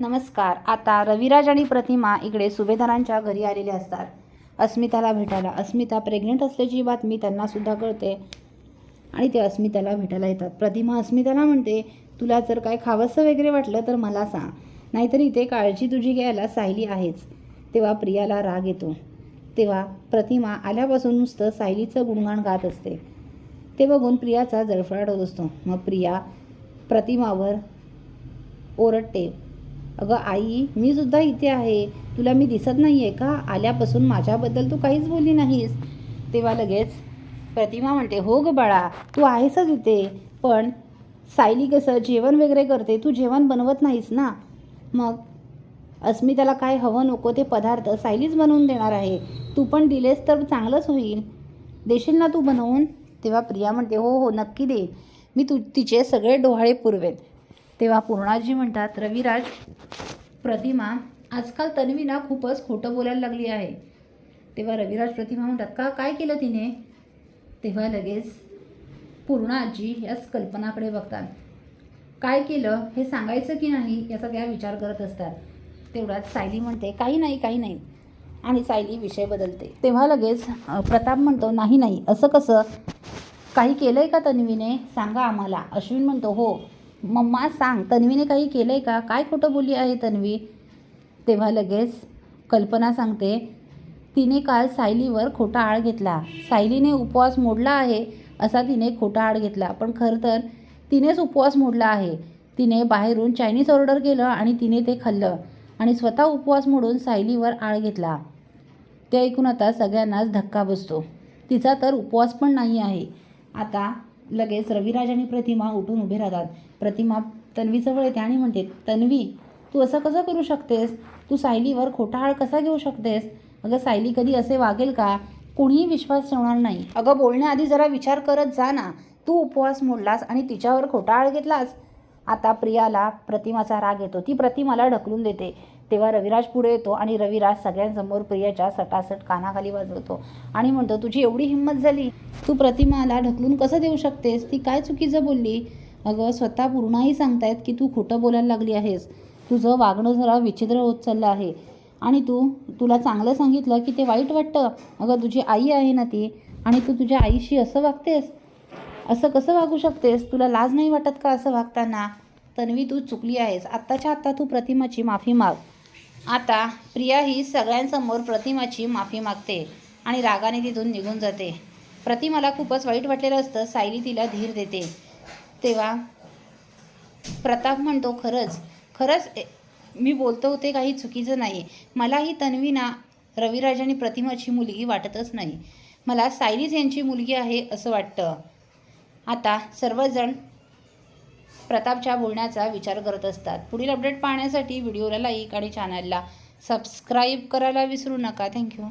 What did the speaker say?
नमस्कार. आता रविराज आणि प्रतिमा इकडे सुभेदारांच्या घरी आलेले असतात. अस्मिताला भेटायला. अस्मिता प्रेग्नेंट असल्याची बातमी त्यांना सुद्धा कळते आणि ते अस्मिताला भेटायला येतात. प्रतिमा अस्मिताला म्हणते तुला जर काय खावंसं वगैरे वाटलं तर मला सांग. नाहीतर इथे काळजी तुझी घ्यायला सायली आहेच. तेव्हा प्रियाला राग येतो. तेव्हा प्रतिमा आल्यापासून नुसतं सायलीचं गुणगाण गात असते. ते बघून प्रियाचा जळफळाट होत असतो. मग प्रिया प्रतिमावर ओरडते. अगं आई मी सुद्धा इथे आहे. तुला मी दिसत नाही आहे का? आल्यापासून माझ्याबद्दल तू काहीच बोलली नाहीस. तेव्हा लगेच प्रतिमा म्हणते हो ग बाळा तू आहेसच इथे. पण सायली कसं जेवण वगैरे करते तू जेवण बनवत नाहीस ना? मग अस्मिताला काय हवं नको ते पदार्थ सायलीच बनवून देणार आहे. तू पण दिलेस तर चांगलंच होईल. देशील ना तू बनवून? तेव्हा प्रिया म्हणते हो हो नक्की दे. मी तू तिचे सगळे डोहाळे पुरवेन. तेव्हा पूर्णाजी म्हणतात रविराज प्रतिमा आजकाल तन्वी ना खूपच खोटं बोलायला लागली आहे. तेव्हा रविराज प्रतिमा म्हणतात का काय केलं तिने? तेव्हा लगेच पूर्णाजी याच कल्पनाकडे बघतात. काय केलं? हे सांगायचं की नाही? याचा त्या विचार करत असतात. तेवढ्यात सायली म्हणते काही नाही काही नाही. आणि सायली विषय बदलते. तेव्हा लगेच प्रताप म्हणतो नाही नाही असं कसं? काही केलं आहे का तन्वीने? सांगा आम्हाला. अश्विन म्हणतो हो मम्मा सांग तन्वीने काही केलं आहे का? काय खोटं बोली आहे तन्वी? तेव्हा लगेच कल्पना सांगते तिने काल सायलीवर खोटा आळ घेतला. सायलीने उपवास मोडला आहे असा तिने खोटा आळ घेतला. पण खरं तर तिनेच उपवास मोडला आहे. तिने बाहेरून चायनीज ऑर्डर केलं आणि तिने ते खाल्लं आणि स्वतः उपवास मोडून सायलीवर आळ घेतला. ते ऐकून आता सगळ्यांनाच धक्का बसतो. तिचा तर उपवास पण नाही आहे. आता लगेच रविराज आणि प्रतिमा उठून उभे राहतात. प्रतिमा तन्वीजवळ येते आणि म्हणते तन्वी तू असं कसं करू शकतेस? तू सायलीवर खोटा आळ कसा घेऊ शकतेस? अगं सायली कधी असे वागेल का? कोणीही विश्वास ठेवणार नाही. अगं बोलण्याआधी जरा विचार करत जा ना. तू उपवास मोडलास आणि तिच्यावर खोटा आळ घेतलास? आता प्रियाला प्रतिमाचा राग येतो. ती प्रतिमाला ढकलून देते. तेव्हा रविराज पुढे येतो आणि रविराज सगळ्यांसमोर प्रियाच्या सटासट कानाखाली वाजवतो. आणि म्हणतो तुझी एवढी हिंमत झाली? तू प्रतिमाला ढकलून कसं देऊ शकतेस? ती काय चुकीचं बोलली? अगं स्वतः पूर्णाही सांगतायत की तू खोटं बोलायला लागली आहेस. तुझं वागणं जरा विचित्र होत चाललं आहे. आणि तू तुला चांगलं सांगितलं की ते वाईट वाटतं? अगं तुझी आई आहे ना ती? आणि तू तुझ्या आईशी असं वागतेस? असं कसं वागू शकतेस? तुला लाज नाही वाटत का असं वागताना? तन्वी तू चुकली आहेस. आत्ताच्या आत्ता तू प्रतिमाची माफी माग. आता प्रिया ही सगळ्यांसमोर प्रतिमाची माफी मागते आणि रागाने तिथून निघून जाते. प्रतिमाला खूपच वाईट वाटलेलं असतं. सायली तिला धीर देते. तेव्हा प्रताप म्हणतो खरंच खरंच मी बोलतो होते काही चुकीचं नाही मला ही तन्वीना रविराज आणि प्रतिमाची मुलगी वाटतच नाही. मला सायलीज यांची मुलगी आहे असं वाटतं. आता सर्वजण प्रतापच्या बोलण्याचा विचार करत असतात. पुढील अपडेट पाहण्यासाठी व्हिडिओला लाईक आणि चॅनलला सबस्क्राईब करायला विसरू नका. थँक्यू